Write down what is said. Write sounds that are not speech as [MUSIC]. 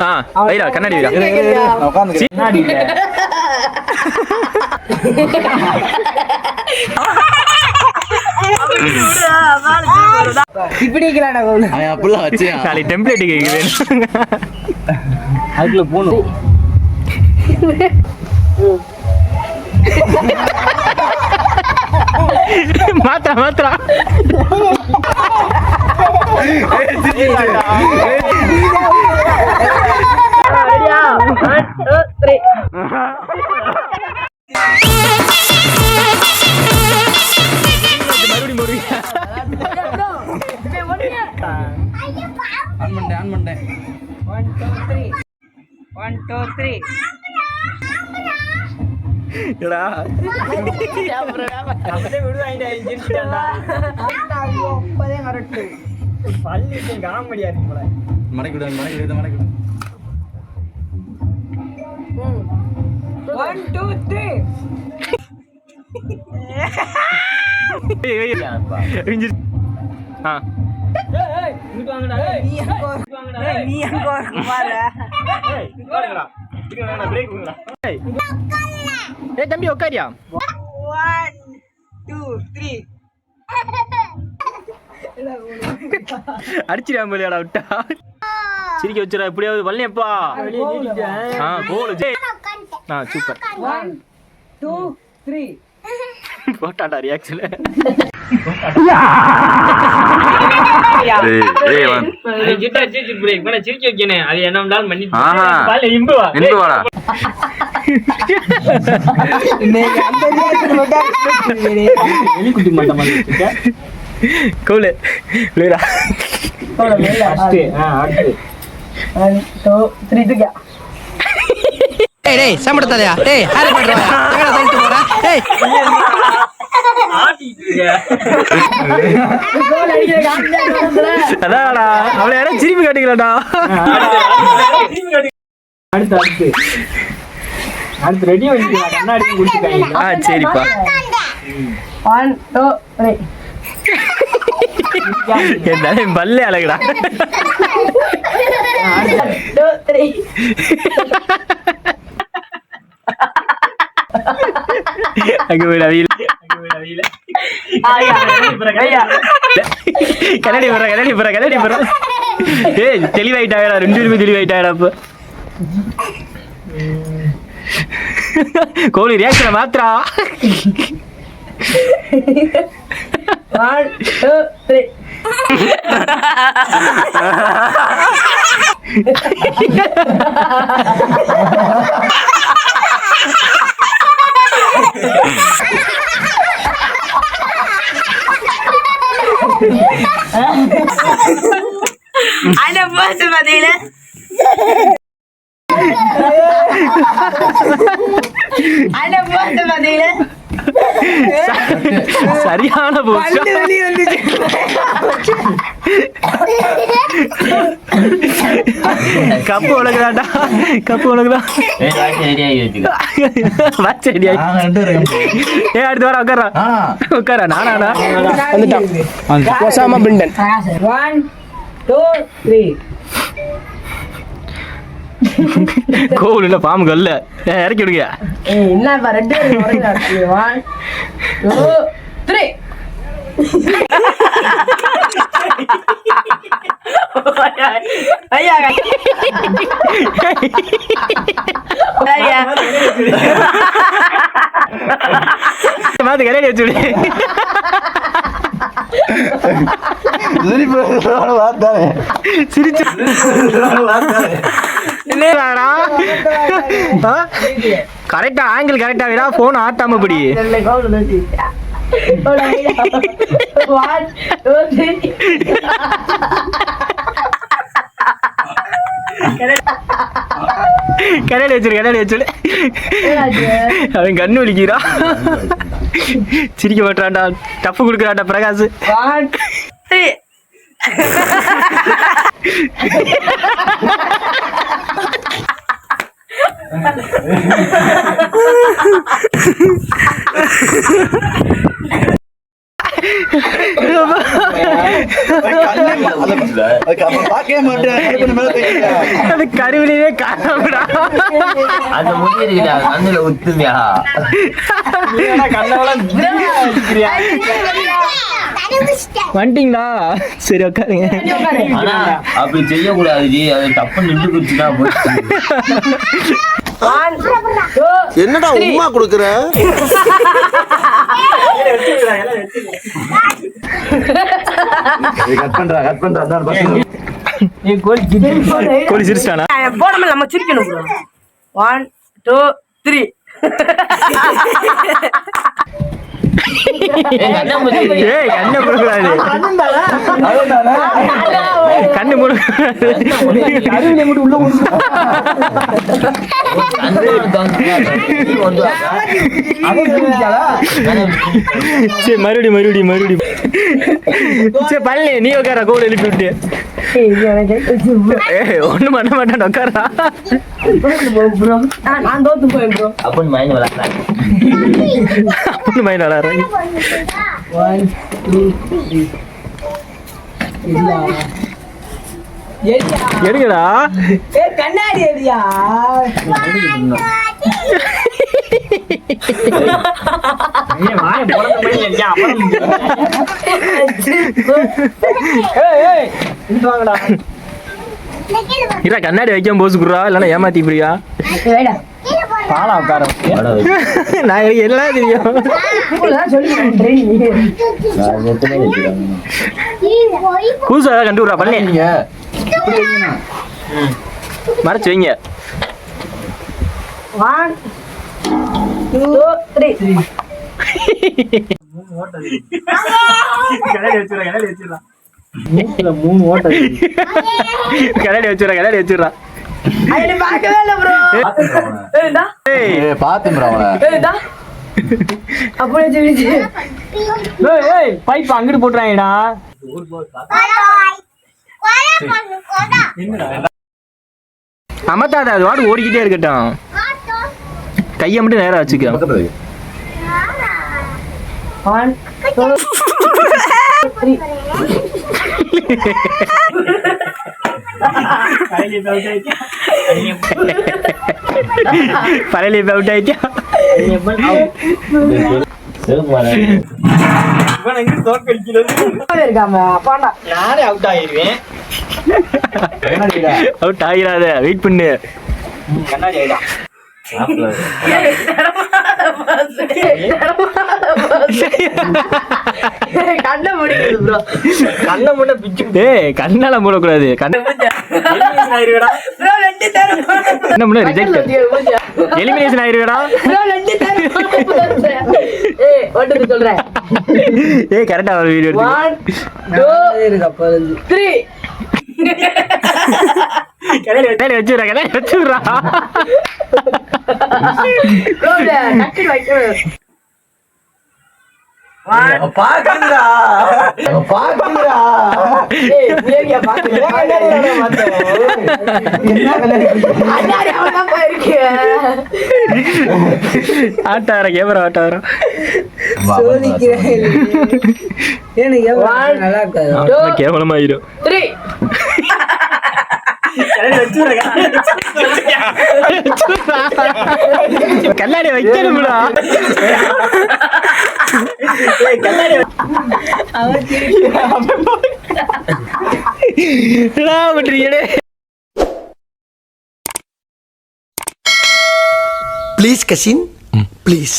ஆ கண்ணாடி வைடா கண்ணாடி இப்படி அப்படிலாம் டெம்ப்ளேட் கேக்குது மாத்திரா மாத்திரா மறுபடியும் மறுபடியும் ஆன் பண்ணேன் ஆன் பண்ணேன் one two three one two three எடா அப்படியே விடுவாங்க பள்ளி காமெடியா இருக்கு போல மடக்கி விடு மடக்கி ஒன் டூ த்ரீ. ஆ. நீ அங்க ஒரு- பாரு தம்பி உட்காரியா ஒன் டூ த்ரீ அடிச்சிடாம போலியாடா விட்டா சிரிக்க வச்சுடா எப்படியாவது வரலையப்பா ஆ ஜெய் ஆ சூப்பர் ஒன் டூ த்ரீ போட்டாடா ரியாக்ஷன் கோல் த்ரீ டேய் டேய் சம்பளத்தாலயா டேய் ஹாரி வாயா எங்கடா போற. டேய். அதான்டா அவளை யாரும் சிரிப்பு காட்டுங்களாடா. அடுத்து அடுத்து. அடுத்து ரெடி பண்ணிக்கலாம் கண்ணாடி குடிச்சுக்காங்க ஆ சரிப்பா. ஒன் டூ த்ரீ என் தலை பல்லே அழகுடா. டூ த்ரீ அங்க போய் அவியல் கண்ணாடி போற கண்ணாடி போற கண்ணாடி போற ஏய் தெளிவாயிட்டாடா ரெண்டு பேருமே தெளிவாயிட்டாடா அப்ப கோழி ரியாக்ஷனை மாத்திரா த்ரீ அந்த போஸ்ட் பாத்தீங்களா அந்த போஸ்ட் பாத்தீங்களா சரியான போச்சு? கப்பு உலகுதாடா கப்பு உலகுதான் வாட்ச் இருக்கோம் ஏ அடுத்து வர உட்காரா. உட்காரா நானாடா ஒசாமா பிண்டன். ஒன் டூ த்ரீ கோவில் இல்ல பாம்பு ஏய், இறக்கி விடுங்க. என்னப்பா ரெண்டு ஒன் டூ த்ரீ ஐயா ஐயா மாத்து சிரிச்சு கரெக்டா ஆங்கிள் கரெக்டா விடா போன் ஆட்டாம ஒன் டூ த்ரீ கரையாடி வச்சிரு. கரையாடி வச்சு அவன் கண்ணு வலிக்கிறா சிரிக்க மாட்டான்டா. டப்பு கொடுக்குறான்டா பிரகாஷ். ஒன் [LAUGHS] அது கருவிலேயே காணாமடா. அந்த முடி இருக்குடா கண்ணுல உத்துமியா வந்துட்டீங்களா? சரி உட்காருங்க. ஆனா அப்படி செய்யக்கூடாது ஜி அது தப்பு நின்று என்னடா உமா கொடுக்குற? கட் பண்றா கட் பண்றா அதான் பசங்க நீ கோழி கிட்டி கோழி சிரிச்சிட்டானா? போடாம நம்ம சிரிக்கணும் ப்ரோ ஒன் டூ த்ரீ ஏய், கண்ணை மூடிடு. கண்ணை வா. சரி மறுபடியும் மறுபடியும் மறுபடியும். சரி பழனி நீ உட்கார கோல் எழுப்பி விட்டு. ஒண்ணும் பண்ண மாட்டேன் உட்காரா? ப்ரோ நான் தோத்து போய் ப்ரோ அப்படின்னு மைண்ட் விளாட்றாங்க அப்படின்னு மைண்ட் விளாடுறேன் ஒன் டூ த்ரீ எடுங்கடா ஏ கண்ணாடி இரா கண்ணாடி வைக்க போஸ் குடுறா இல்லைன்னா ஏமாத்தி பிரியா பாலா உட்கார. நான் எனக்கு எல்லாம் தெரியும்? தான் சொல்லி ட்ரெயின் மறைச்சு வைங்க. ஒன் டூ த்ரீ மூணு ஓட்டை கண்ணாடி வச்சுடுறா கண்ணாடி வச்சுடுறா. அங்கிட்டு போட்டுறாங்கடா. அமத்தாத அது வாடு ஓடிக்கிட்டே இருக்கட்டும். கையை மட்டும் நேரா வச்சுக்க. பக்கத்துல வை. ஒன் டூ த்ரீ கையில பெல்ட் ஆயிட்டா பழைய அவுட் ஆயிட்டா சிவப்பு மரம். இவன் எங்க தோற்கடிக்கிறது இருக்காம பாண்டா நானே அவுட் ஆயிருவேன். அவுட் ஆகிராத வெயிட் பண்ணு. கண்ணாடி ஆயிடா. கண்ண முடியுது ப்ரோ கண்ணை மட்டும் பிச்சு டேய் கண்ணால மூடக்கூடாது கண்ண எலிமினேஷன் ஆயிருவேடா ஏய் ஒன்று சொல்றேன். ஏய் கரெக்டா ஒரு வீடியோ எடுத்து ஒன் டூ த்ரீ கண்ணாடி வச்சுடுறா கண்ணாடி வச்சுடுறா ப்ரோ டக்கு வைக்கணும் அவன் பாக்குதுடா. அவன் பாக்குதுடா. ஏய் முயற்சியா பாக்குறேன் என்ன கண்ணாடி பிடிக்கிற? அண்ணாடி அவன்தான் போயிருக்கு ஆட்டா வர கேமரா ஆட்டா வர. கேவலமாயிரும். கண்ணாடி வைக்கணும்டா. என்னடா பண்றீங்களே ப்ளீஸ் கசின் ப்ளீஸ்